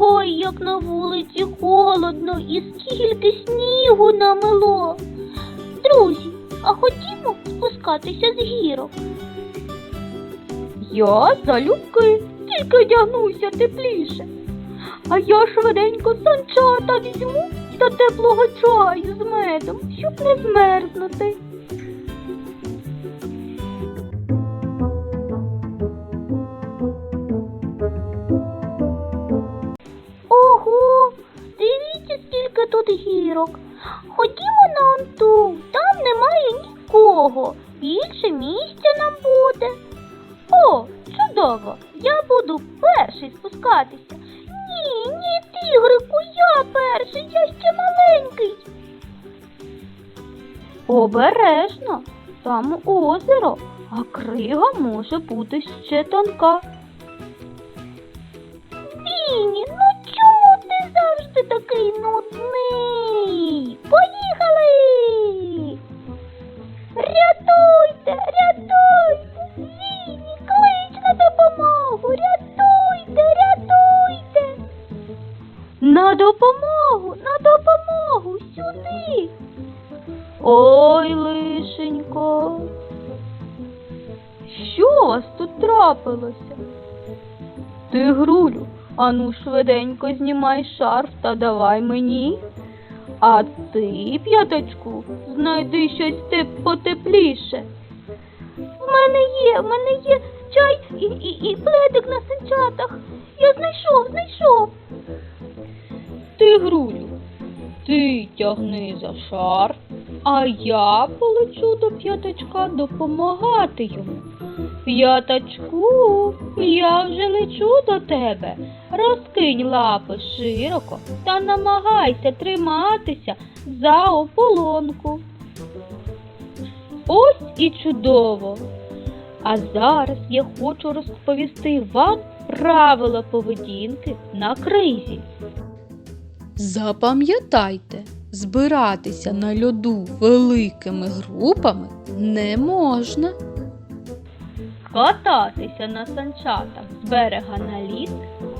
Ой, як на вулиці холодно і скільки снігу намело. Друзі, а ходімо спускатися з гірок. Я залюбки, тільки одягнуся тепліше. А я швиденько санчата візьму та теплого чаю з медом, щоб не змерзнути. Тут гірок. Ходімо на онту, там немає нікого. Більше місця нам буде. О, чудово! Я буду перший спускатися. Ні, ні, тигрику, я перший, я ще маленький. Обережно, там озеро, а крига може бути ще тонка. Віні, ну ти завжди такий нудний? Поїхали! Рятуйте, рятуйте! Віні, клич на допомогу! Рятуйте, рятуйте! На допомогу, на допомогу, сюди! Ой, лишенько! Що у вас тут трапилося? Тигрулю, ану швиденько знімай шарф та давай мені. А ти, п'яточку, знайди щось теп- потепліше. В мене є, в мене є чай і, і, і пледик на санчатах. Я знайшов, знайшов. Тигрулю, ти тягни за шарф, а я полечу до п'яточка допомагати йому. П'ятачку, я вже лечу до тебе. Розкинь лапи широко та намагайся триматися за ополонку. Ось і чудово. А зараз я хочу розповісти вам правила поведінки на кризі. Запам'ятайте, збиратися на льоду великими групами не можна. Кататися на санчатах з берега на ліс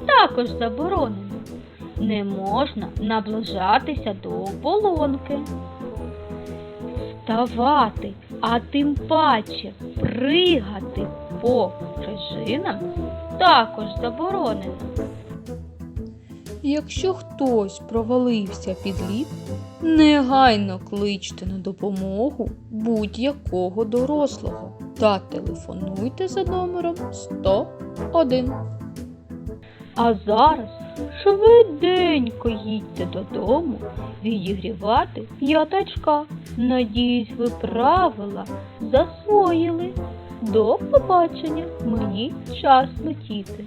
також заборонено. Не можна наближатися до ополонки. Ставати, а тим паче пригати по прижинам також заборонено. Якщо хтось провалився під лід, негайно кличте на допомогу будь-якого дорослого та телефонуйте за номером 101. А зараз швиденько їдьте додому відігрівати п'ятачка. Надіюсь, ви правила засвоїли. До побачення, мені час летіти.